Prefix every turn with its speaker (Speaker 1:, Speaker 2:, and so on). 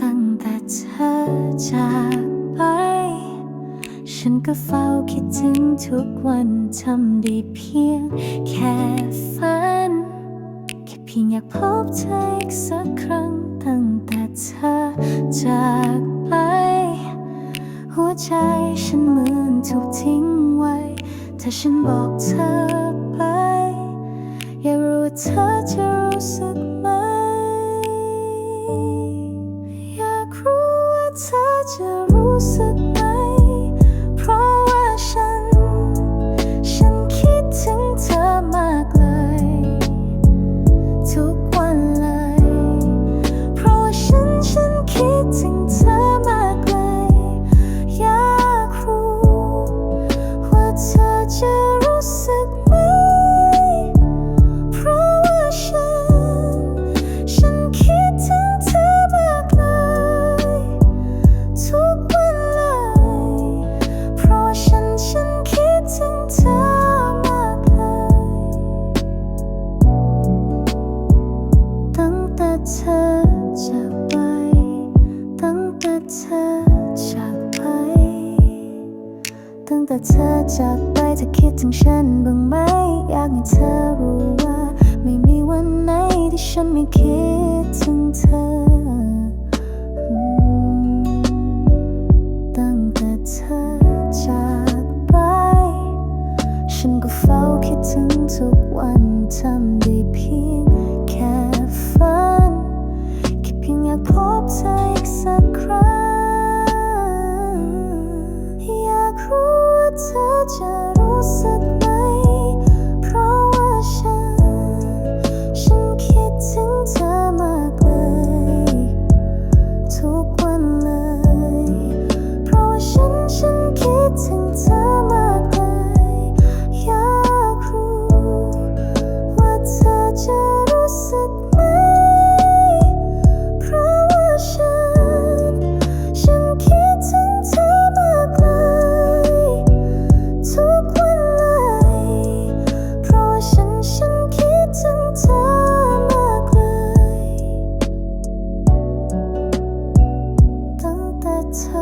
Speaker 1: ตั้งแต่เธอจากไป ฉันก็เฝ้าคิดถึงทุกวันทำได้เพียงแค่ฝัน แค่เพียงอยากพบเธออีกสักครั้ง ตั้งแต่เธอจากไป หัวใจฉันเหมือนถูกทิ้งไวถ้าฉันบอกเธอไป ว่าเธอจะรู้สึกไหม อยากรู้ว่าเธอจะรู้สึก เธอจากไป ตั้งแต่เธอจากไปเธอคิดถึงฉันบ้างไหม อยากให้เธอรู้ว่า ไม่มีวันไหนที่ฉันไม่คิดถึงเธอ ตั้งแต่เธอจากไป ฉันก็เฝ้าคิดถึงทุกวันทำได้เพียง 曾